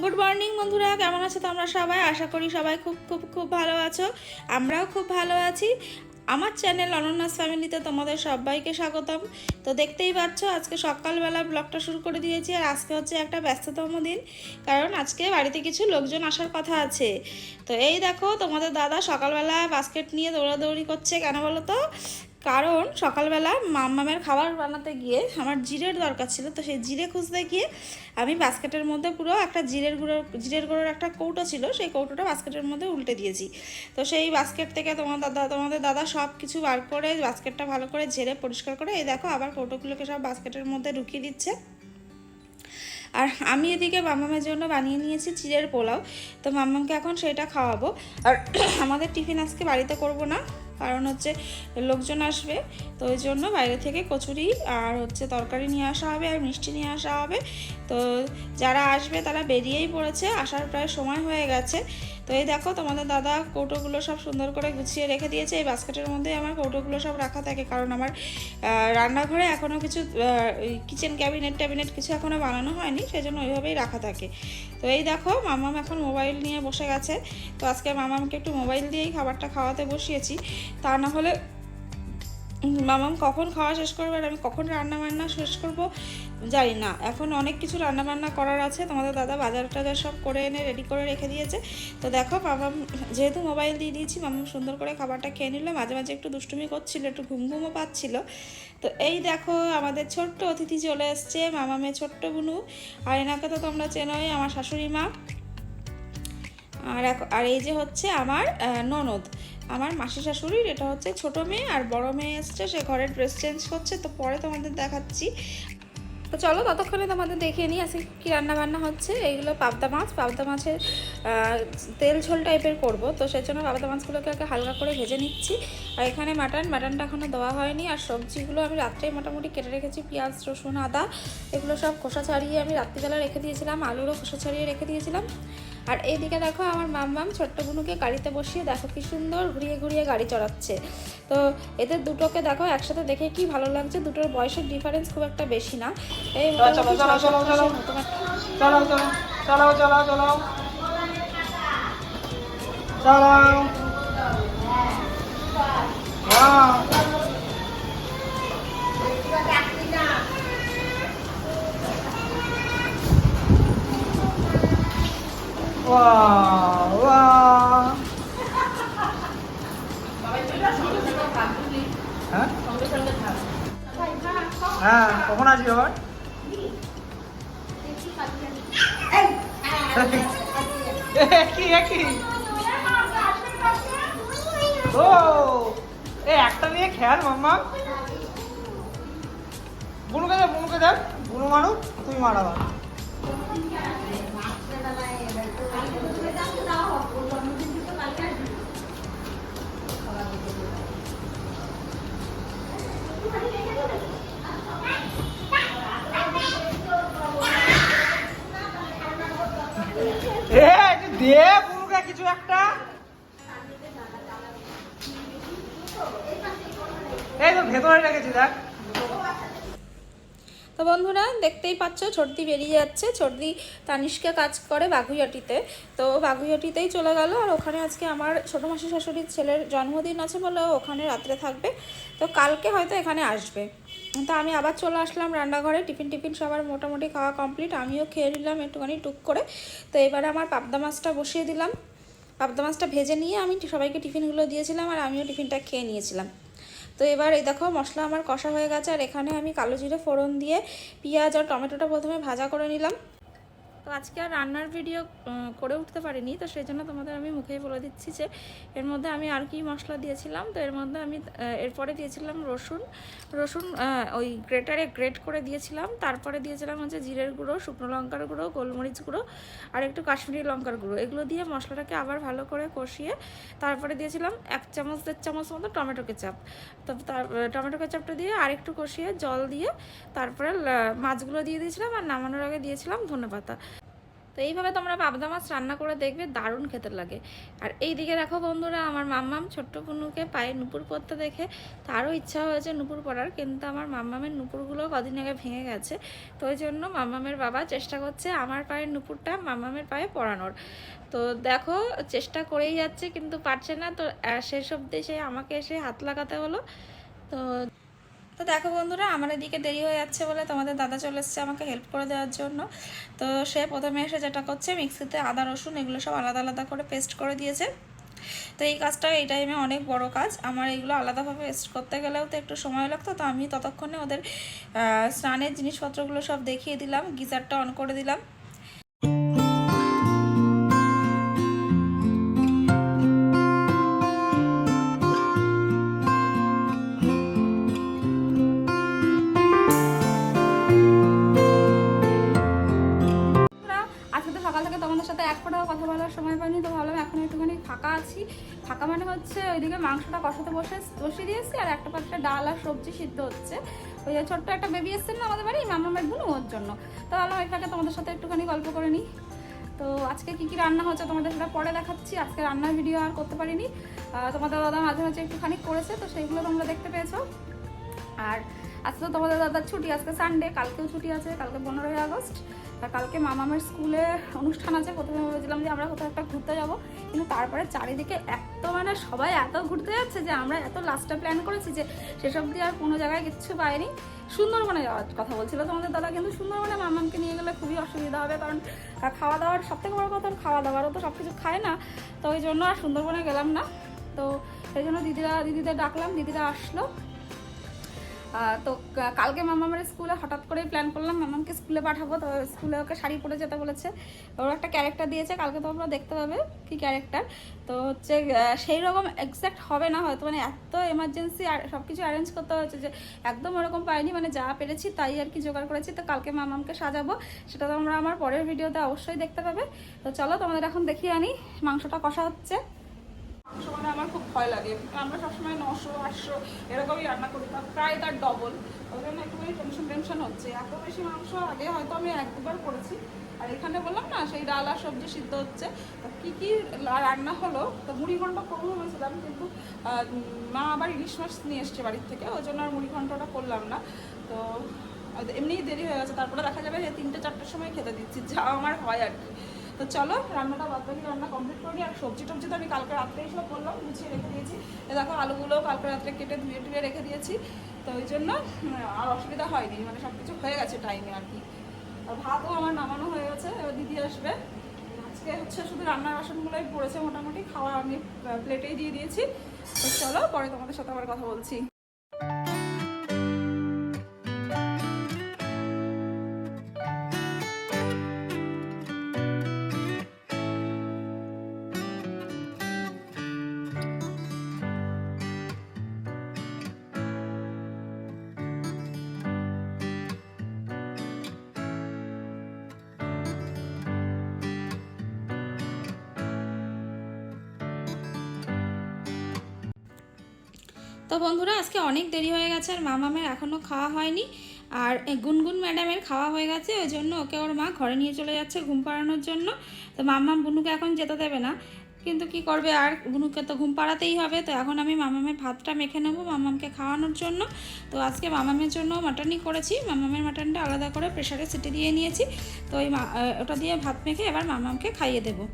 Good morning বন্ধুরা। কেমন আছো তোমরা সবাই? আশা করি সবাই খুব খুব খুব ভালো আছো। আমরাও খুব ভালো আছি। আমার চ্যানেল অনন্যাস ফ্যামিলিতে তোমাদের সবাইকে স্বাগতম। তো দেখতেই পাচ্ছ, আজকে সকালবেলা ব্লগটা শুরু করে দিয়েছি আর আজকে হচ্ছে একটা ব্যস্ততম দিন। কারণ আজকে বাড়িতে কিছু লোকজন আসার কথা আছে। তো এই দেখো, তোমাদের দাদা সকালবেলা বাস্কেট নিয়ে দৌড়াদৌড়ি করছে কেন বলো তো? কারণ সকালবেলা মাম্মামের খাবার বানাতে গিয়ে আমার জিরের দরকার ছিল, তো সেই জিরে খুঁজতে গিয়ে আমি বাস্কেটের মধ্যে পুরো একটা জিরের গুঁড়ো, জিরের গুঁড়োর একটা কৌটো ছিল, সেই কৌটোটা বাস্কেটের মধ্যে উল্টে দিয়েছি। তো সেই বাস্কেট থেকে তোমার দাদা, তোমাদের দাদা সব কিছু বার করে বাস্কেটটা ভালো করে ঝেড়ে পরিষ্কার করে, এই দেখো আবার কৌটোগুলোকে সব বাস্কেটের মধ্যে ঢুকিয়ে দিচ্ছে। আর আমি এদিকে মামামের জন্য বানিয়ে নিয়েছি চিড়ের পোলাও, তো মামামকে এখন সেটা খাওয়াবো। আর আমাদের টিফিন আজকে বাড়িতে করব না। কারণ হচ্ছে লোকজন আসবে, তো ওই জন্য বাইরে থেকে কচুরি আর হচ্ছে তরকারি নিয়ে আসা হবে আর মিষ্টি নিয়ে আসা হবে। তো যারা আসবে তারা বেরিয়েই পড়েছে, আসার প্রায় সময় হয়ে গেছে। তো এই দেখো, তোমাদের দাদা কৌটোগুলো সব সুন্দর করে গুছিয়ে রেখে দিয়েছে। এই বাস্কেটের মধ্যেই আমার কৌটোগুলো সব রাখা থাকে, কারণ আমার রান্নাঘরে এখনও কিছু কিচেন ক্যাবিনেট ট্যাবিনেট কিছু এখনও বানানো হয়নি, সেজন্য ওইভাবেই রাখা থাকে। তো এই দেখো, মামাম এখন মোবাইল নিয়ে বসে গেছে। তো আজকে মামামকে একটু মোবাইল দিয়েই খাবারটা খাওয়াতে বসিয়েছি। তা না হলে মামাম কখন খাওয়া শেষ করবে আর আমি কখন রান্না বান্না শেষ করব জানি না। এখন অনেক কিছু রান্না বান্না করার আছে। তোমাদের দাদা বাজার টাজার সব করে এনে রেডি করে রেখে দিয়েছে। তো দেখো, মামাম, যেহেতু মোবাইল দিয়ে দিয়েছি, মামাম সুন্দর করে খাবারটা খেয়ে নিল। মাঝে মাঝে একটু দুষ্টুমি করছিল, একটু ঘুম ঘুমও পাচ্ছিল। তো এই দেখো, আমাদের ছোট্ট অতিথি চলে এসছে, মামামের ছোট্ট বুনু। আর এনাকে তো তোমরা চেনোই, আমার শাশুড়ি মা। আর আর এই যে হচ্ছে আমার ননদ। আমার মাসি শাশুড়ির, এটা হচ্ছে ছোট মেয়ে, আর বড় মেয়ে এসছে, সে ঘরের ড্রেস চেঞ্জ করছে। তো পরে তোমাদের দেখাচ্ছি। তো চলো ততক্ষণে তোমাদের দেখিয়ে নিই আজকে কী রান্নাবান্না হচ্ছে। এইগুলো পাবদা মাছ। পাবদা মাছের তেল ঝোল টাইপের করব। তো সেই জন্য পাবদা মাছগুলোকে আগে হালকা করে ভেজে নিচ্ছি। আর এখানে মাটন, মাটনটা এখনও দেওয়া হয়নি। আর সবজিগুলো আমি রাত্রেই মোটামুটি কেটে রেখেছি। পেঁয়াজ, রসুন, আদা, এগুলো সব খোসা ছাড়িয়ে আমি রাত্রিবেলা রেখে দিয়েছিলাম। আলুরও খোসা ছাড়িয়ে রেখে দিয়েছিলাম। আর এইদিকে দেখো আমার মাম্মাম ছোট্ট বুনুকে গাড়িতে বসিয়ে দেখো কি সুন্দর ঘুরিয়ে ঘুরিয়ে গাড়ি চড়াচ্ছে। তো এদের দুটোকে দেখো একসাথে দেখে কি ভালো লাগছে দুটোর বয়সের ডিফারেন্স খুব একটা বেশি না। এই চলো, মোটামুটি ওয়াও ওয়াও হ্যাঁ হ্যাঁ কখন আসবি আবার? ও, এ, একটা নিয়ে খেয়াল মাম্মা। বুনুকে দে, বুনুকে দেখ বুনু মারু তুই মারাবা এ একটু দে বুনুকে কিছু একটা এই তো ভেতরে রেখেছি দেখ তো বন্ধুরা, দেখতেই পাচ্ছ ছর্দি বেরিয়ে যাচ্ছে। ছর্দি তানিশকে কাজ করে বাগুইয়াটিতে। তো বাগুইয়াটিতেই চলে গেল। আর ওখানে আজকে আমার ছোটো মাসি শাশুড়ির ছেলের জন্মদিন আছে বলে ওখানে রাত্রে থাকবে। তো কালকে হয়তো এখানে আসবে। তো আমি আবার চলে আসলাম রান্নাঘরে। টিফিন টিফিন সবার মোটামুটি খাওয়া কমপ্লিট। আমিও খেয়ে নিলাম একটুখানি টুক করে। তো এবারে আমার পাবদা মাছটা বসিয়ে দিলাম। পাবদা মাছটা ভেজে নিয়ে আমি সবাইকে টিফিনগুলো দিয়েছিলাম আর আমিও টিফিনটা খেয়ে নিয়েছিলাম। তো এবার এই দেখো মশলা আমার কষা হয়ে গেছে, আর এখানে আমি কালো জিরে ফোড়ন দিয়ে পেঁয়াজ আর টমেটোটা প্রথমে ভাজা করে নিলাম। তো আজকে আর রান্নার ভিডিও করে উঠতে পারিনি, তো সেই জন্য তোমাদের আমি মুখেই বলে দিচ্ছি যে, এর মধ্যে আমি আর কি মশলা দিয়েছিলাম, তো এর মধ্যে আমি এরপরে দিয়েছিলাম রসুন। রসুন ওই গ্রেটারে গ্রেট করে দিয়েছিলাম, তারপরে দিয়েছিলাম হচ্ছে জিরের গুঁড়ো, শুকনো লঙ্কার গুঁড়ো, গোলমরিচ গুঁড়ো, আর একটু কাশ্মীরি লঙ্কার গুঁড়ো। এগুলো দিয়ে মশলাটাকে আবার ভালো করে কষিয়ে, তারপরে দিয়েছিলাম এক চামচ, দেড় চামচ মতো টমেটো কেচাপ। তো তার টমেটো কেচাপটা দিয়ে আরেকটু কষিয়ে জল দিয়ে, তারপরে মাছগুলো দিয়ে দিয়েছিলাম, আর নামানোর আগে দিয়েছিলাম ধনেপাতা। তো এইভাবে তোমরা পাবদা মাছ রান্না করে দেখবে দারুণ খেতে লাগে। আর এই দিকে দেখো বন্ধুরা আমার মাম্মাম ছোট্ট পুনুকে পায়ে নুপুর পরতে দেখে তারও ইচ্ছা হয়েছে নুপুর পরার কিন্তু আমার মাম্মামের নুপুরগুলো কদিন আগে ভেঙে গেছে। তো ওই জন্য মাম্মামের বাবা চেষ্টা করছে আমার পায়ের নুপুরটা মাম্মামের পায়ে পরানোর। তো দেখো চেষ্টা করেই যাচ্ছে কিন্তু পারছে না। তো আহ, সেসব দেশে আমাকে এসে হাত লাগাতে হলো তো তো দেখো বন্ধুরা, আমার এদিকে দেরি হয়ে যাচ্ছে বলে তোমাদের দাদা চলে এসছে আমাকে হেল্প করে দেওয়ার জন্য। তো সে প্রথমে এসে যেটা করছে, মিক্সিতে আদা, রসুন এগুলো সব আলাদা আলাদা করে পেস্ট করে দিয়েছে। তো এই কাজটা এই টাইমে অনেক বড় কাজ। আমার এগুলো আলাদাভাবে পেস্ট করতে গেলেও তো একটু সময় লাগতো, তো আমি ততক্ষণে ওদের স্নানের জিনিসপত্রগুলো সব দেখিয়ে দিলাম, গিজারটা অন করে দিলাম। সবজি সিদ্ধ হচ্ছে। ওই যে ছোট্ট একটা বেবি এসছে না আমাদের বাড়ি মামামের বোন ওর জন্য। তো ভাবলাম ফাঁকে তোমাদের সাথে একটুখানি গল্প করে নিই। তো আজকে কি কি রান্না হচ্ছে তোমাদের সেটা পরে দেখাচ্ছি। আজকে রান্নার ভিডিও আর করতে পারিনি। তোমাদের দাদা মাঝে মাঝে একটুখানি করেছে, তো সেইগুলো তোমরা দেখতে পেয়েছ। আর আজকে তো তোমাদের দাদার ছুটি, আজকে সানডে কালকেও ছুটি আছে, কালকে পনেরোই আগস্ট। আর কালকে মামামের স্কুলে অনুষ্ঠান আছে, প্রথমে ভেবেছিলাম যে আমরা কোথাও একটা ঘুরতে যাব, কিন্তু তারপরে চারিদিকে এত মানে সবাই এত ঘুরতে যাচ্ছে যে আমরা এত লাস্টটা প্ল্যান করেছি যে সেসব দিয়ে আর কোনো জায়গায় কিচ্ছু পাইনি। সুন্দরবনে যাওয়ার কথা বলছিল তোমাদের দাদা, কিন্তু সুন্দরবনে মামামকে নিয়ে গেলে খুবই অসুবিধা হবে, কারণ খাওয়া দাওয়ার সব থেকে বড় কথা খাওয়া দাওয়ারও তো সব কিছু খায় না, তো ওই জন্য আর সুন্দরবনে গেলাম না। তো সেই জন্য দিদিরা, দিদিদের ডাকলাম, দিদিরা আসলো। তো কালকে মামামের স্কুলে হঠাৎ করেই প্ল্যান করলাম। মামামকে স্কুলে পাঠাবো, তো স্কুলে ওকে শাড়ি পরে যেতে বলেছে। ওর একটা ক্যারেক্টার দিয়েছে, কালকে তো তোমরা দেখতে পাবে কি ক্যারেক্টার তো হচ্ছে সেই রকম এক্স্যাক্ট হবে না হয়তো মানে এত এমার্জেন্সি আর সব কিছু অ্যারেঞ্জ করতে হয়েছে যে একদম ওরকম পাইনি মানে যা পেরেছি তাই আর কি জোগাড় করেছি। তো কালকে মামামকে সাজাবো, সেটা তোমরা আমার পরের ভিডিওতে অবশ্যই দেখতে পাবে। তো চলো তোমাদের এখন দেখিয়ে আনি মাংসটা কষা হচ্ছে। মাংস মানে আমার খুব ভয় লাগে। আমরা সবসময় নশো, আটশো এরকমই রান্না করি প্রায় তার ডবল ওই জন্য একটুখানি টেনশন টেনশন হচ্ছে। এত বেশি মাংস আগে হয়তো আমি এক দুবার করেছি। আর এখানে বললাম না, সেই ডাল আর সবজি সিদ্ধ হচ্ছে। কী কী রান্না হলো? তো মুড়ি ঘন্ট করব ভেবেছিলাম, কিন্তু মা আবার ইলিশ মাছ নিয়ে এসছে বাড়ির থেকে, ওই জন্য আর মুড়ি ঘন্টটা করলাম না। তো, এমনিই দেরি হয়ে গেছে। তারপরে দেখা যাবে যে তিনটে, চারটের সময় খেতে দিচ্ছি, যা আমার হয় আর কি। তো চলো, রান্নাটা বাদ বাকি রান্না কমপ্লিট করি আর সবজি টবজি তো আমি কালকে রাত্রে সব করলাম গুছিয়ে রেখে দিয়েছি। দেখো, আলুগুলোও কালকে রাত্রে কেটে ধুয়ে টুয়ে রেখে দিয়েছি। তো ওই জন্য আর অসুবিধা হয়নি মানে সব কিছু হয়ে গেছে টাইমে আর কি। আর ভাতও আমার নামানো হয়ে গেছে, এবার দিদি আসবে। আজকে হচ্ছে শুধু রান্নার বাসনগুলোই পড়েছে মোটামুটি, খাওয়া আমি প্লেটেই দিয়ে দিয়েছি। তো চলো, পরে তোমাদের সাথে আবার কথা বলছি। তো বন্ধুরা, আজকে অনেক দেরি হয়ে গেছে আর মামামের এখনও খাওয়া হয়নি। আর গুনগুন ম্যাডামের খাওয়া হয়ে গেছে, ওই জন্য ওকে ওর মা ঘরে নিয়ে চলে যাচ্ছে ঘুম পাড়ানোর জন্য। তো মাম্মাম বুনুকে এখন যেতে দেবে না। কিন্তু কি করবে, আর বুনুকে তো ঘুম পাড়াতেই হবে। তো এখন আমি মামামের ভাতটা মেখে নেব মামামকে খাওয়ানোর জন্য। তো আজকে মামামের জন্য মাটনই করেছি। মামামের মাটনটা আলাদা করে প্রেশারে সিটি দিয়ে নিয়েছি। তো ওই ওটা দিয়ে ভাত মেখে এবার মামামকে খাইয়ে দেবো।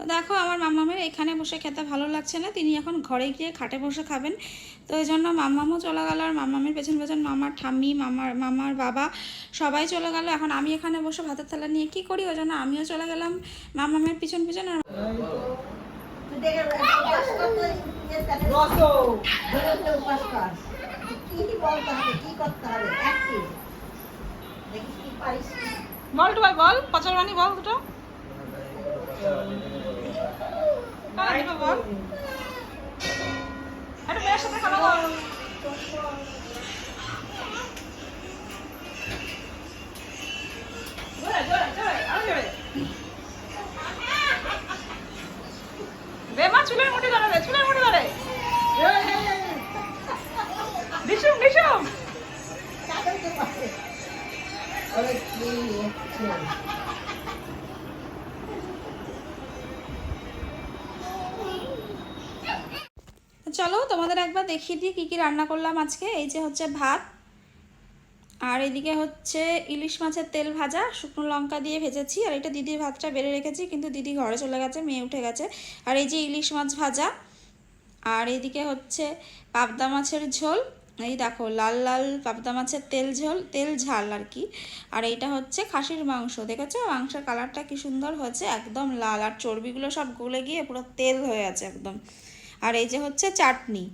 তো দেখো আমার মামামের এখানে বসে খেতে ভালো লাগছে না তিনি এখন ঘরে গিয়ে খাটে বসে খাবেন তো এই জন্য মামামও চলে গেল আর মামামের পেছন পেছন মামার ঠাম্মি মামার মামার বাবা সবাই চলে গেল এখন আমি এখানে বসে ভাতের থালা নিয়ে কি করি ওই জন্য আমিও চলে গেলাম মামামের পিছন পিছন আর বল বল পচল রানী বল দুটো কারা দিবে বল একটা মেয়ের সাথে খেলা বল চলো তোমাদের একবার দেখিয়ে দিই কী কী রান্না করলাম আজকে। এই যে হচ্ছে ভাত, আর এদিকে হচ্ছে ইলিশ মাছের তেল ভাজা, শুকনো লঙ্কা দিয়ে ভেজেছি, আর এটা দিদির ভাতটা বেড়ে রেখেছি, কিন্তু দিদি ঘরে চলে গেছে, মেয়ে উঠে গেছে। আর এই যে ইলিশ মাছ ভাজা, আর এদিকে হচ্ছে পাবদা মাছের ঝোল, এই দেখো লাল লাল পাবদা মাছের তেল ঝোল, তেল ঝাল আর কি। আর এইটা হচ্ছে খাসির মাংস, দেখেছ? মাংসের কালারটা কি সুন্দর হয়েছে, একদম লাল, আর চর্বিগুলো সব গলে গিয়ে পুরো তেল হয়ে আছে একদম। আর এই যে হচ্ছে চাটনি।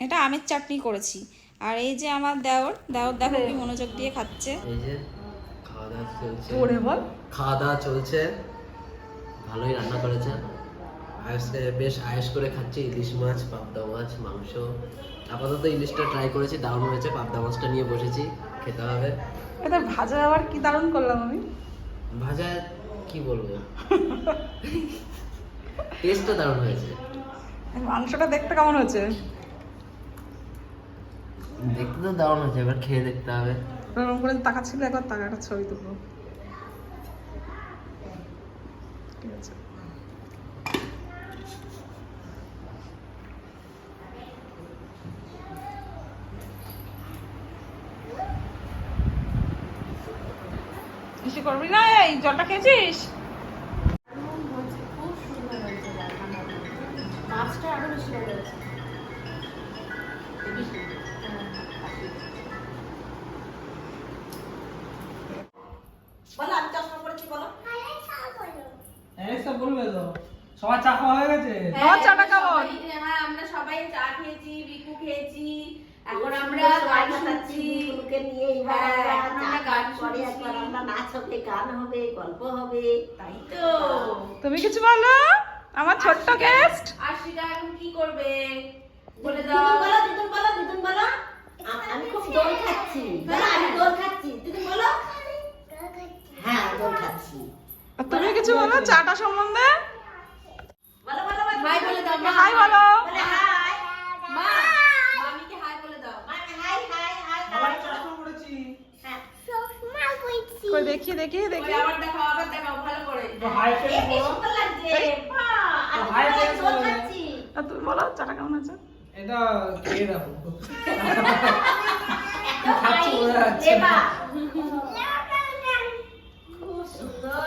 এটা আমের চাটনি করেছি। আর এই যে আমার দেওর দেওর দেখো কি মনোযোগ দিয়ে খাচ্ছে। এই যে খাওয়া দাওয়া চলছে। ওরে বল। খাওয়া দাওয়া চলছে। ভালোই রান্না করেছে। আয়সে বেশ আয়েস করে খাচ্ছি। ইলিশ মাছ পাবদা মাছ মাংস। আপাতত ইলিশটা ট্রাই করেছি দারুণ হয়েছে। পাবদা মাছটা নিয়ে বসেছি খেতে হবে। এটা ভাজা আবার কি দারুণ করলাম আমি। ভাজা কি বলব? টেস্টটা দারুণ হয়েছে। মাংসটা দেখতে কেমন হয়েছে? দেখতে তো দারুণ হয়েছে এবার খেয়ে দেখতে হবে। ওরকম করে তাকাচ্ছিল একবার তাকা একটা ছবি তুলবো। ঠিক আছে। বেশি করবি না? এই জলটা খেয়েছিস? এইসব বলবে তো। সবার চা খাওয়া হয়ে গেছে? আমার চাটা কেমন হ্যাঁ আমরা সবাই চা খেয়েছি বিকু খেয়েছি এখন আমরা গান নিয়ে এবার হ্যাঁ, আমরা গান গান একবার আমরা নাচ হবে গান হবে গল্প হবে। তাই তো। তুমি কিছু বলো? আমার ছোট্ট গেস্ট আশিটা এখন কি করবে? বলে দাও। বলো দিদুন বলো দিদুন বলো। আমি খুব দোল খাচ্ছি। বলো আমি দোল খাচ্ছি। দিদুন বলো। হ্যাঁ দোল খাচ্ছি। তুমি কিছু বলো চাটা সম্বন্ধে? বলো বলো হাই বলে দাও মা। হাই বলো। বলে হাই। মা মামিকে হাই বলে দাও। মানে হাই হাই হাই হাই। চশমা পড়েছি হ্যাঁ। কই দেখি দেখি দেখি। আবার দেখাও আবার দেখাও ভালো করে। হাই ফেস বলো। লাগছে। আর তুমি বলো চাটা কেমন আছে এটা খেয়ে দেখো একটা খাচ্ছি হাই বোঝা যাচ্ছে দেবা। না। খুব সুন্দর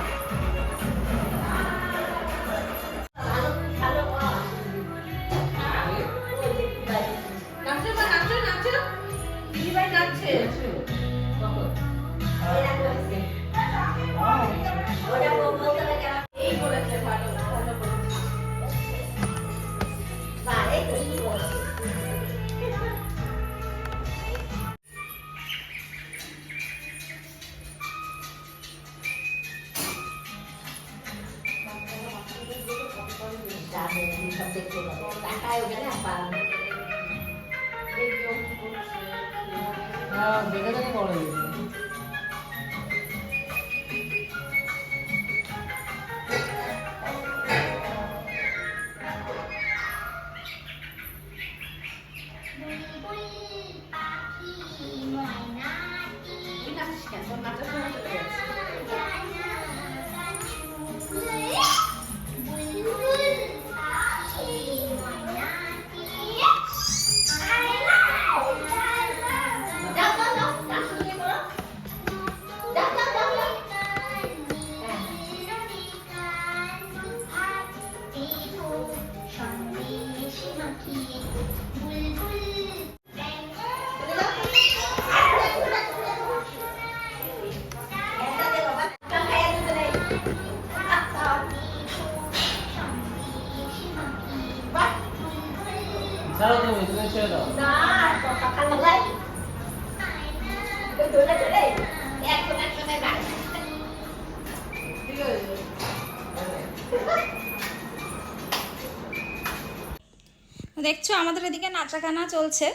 নাচাগানা চলছে।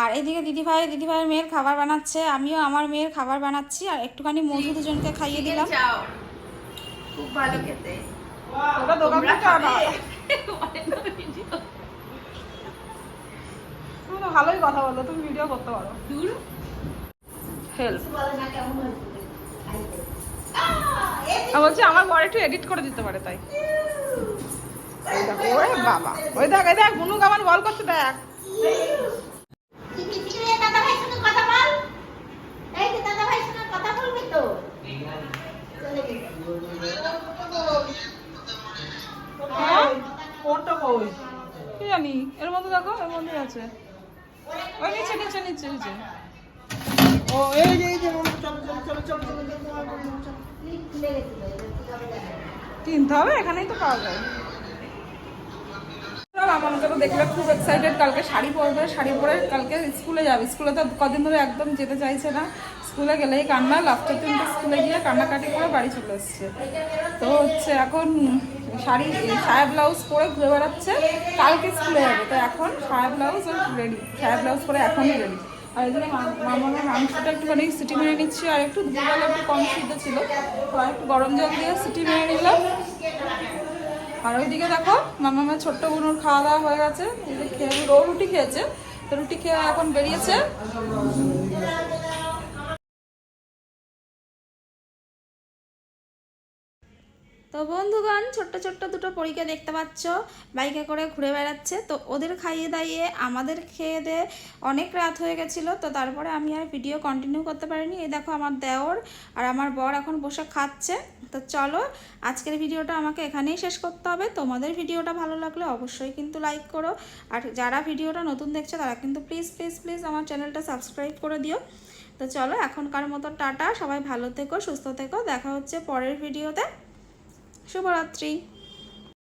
আর এদিকে দিদিভাই দিদিভাইয়ের মেয়ের খাবার বানাচ্ছে আমিও আমার মেয়ের খাবার বানাচ্ছি আর একটুখানি মধু দুজনকে খাইয়ে দিলাম। খুব ভালো খেতে। ভালোই কথা বলো তুমি ভিডিও করতে পারো। হেল্প বলছি আমার বর একটু এডিট করে দিতে পারে তাই। ওই ওরে বাবা। ওই দেখ এই দেখ বুনুক আমার বল করছে দেখ। কি জানি এর মধ্যে দেখো এর মধ্যে আছে ওই নিচে নিচে নিচে নিচে ও এই যে চলো চলো চলো কিনতে হবে, এখানেই তো পাওয়া যায়। দেখলে খুব এক্সাইটেড কালকে শাড়ি পরবে, শাড়ি পরে কালকে স্কুলে যাবে। স্কুলে তো কদিন ধরে একদম যেতে চাইছে না। স্কুলে গেলেই কান্না লাস্টের দিনটা স্কুলে গিয়ে কান্নাকাটি করে বাড়ি চলে এসছে। তো হচ্ছে এখন শাড়ি সায়া ব্লাউজ পরে ঘুরে বেড়াচ্ছে। কালকে স্কুলে যাবে, তো এখন সায়া ব্লাউজ রেডি সায়া ব্লাউজ পরে এখনই রেডি আর জন্য মামার মাংসটা একটুখানি সিটি মেরে নিচ্ছি, আর একটু দুবেলা একটু কম সিদ্ধ ছিল। তো আর একটু গরম জল দিয়ে সিটি মেরে নিলাম। আর ওইদিকে দেখো মামা আমার ছোট্ট বোনুর খাওয়া দাওয়া হয়ে গেছে। খেয়ে ও রুটি খেয়েছে। তো রুটি খেয়ে এখন বেরিয়েছে। তো বন্ধুগণ, ছোট্ট ছোট্ট দুটো পরীকে দেখতে পাচ্ছ। বাইকে করে ঘুরে বেড়াচ্ছে। তো ওদের খাইয়ে দাইয়ে আমাদের খেয়ে দিয়ে অনেক রাত হয়ে গেছিল। তো তারপরে আমি আর ভিডিও কন্টিনিউ করতে পারিনি। এই দেখো আমার দেওর আর আমার বর এখন বসে খাচ্ছে। তো চলো, আজকের ভিডিওটা আমাকে এখানেই শেষ করতে হবে। তোমাদের ভিডিওটা ভালো লাগলে অবশ্যই কিন্তু লাইক করো। আর যারা ভিডিওটা নতুন দেখছে, তারা কিন্তু প্লিজ প্লিজ প্লিজ আমার চ্যানেলটা সাবস্ক্রাইব করে দিও। তো চলো, এখনকার মতো টাটা। সবাই ভালো থেকো, সুস্থ থেকো। দেখা হচ্ছে পরের ভিডিওতে। শুভরাত্রি।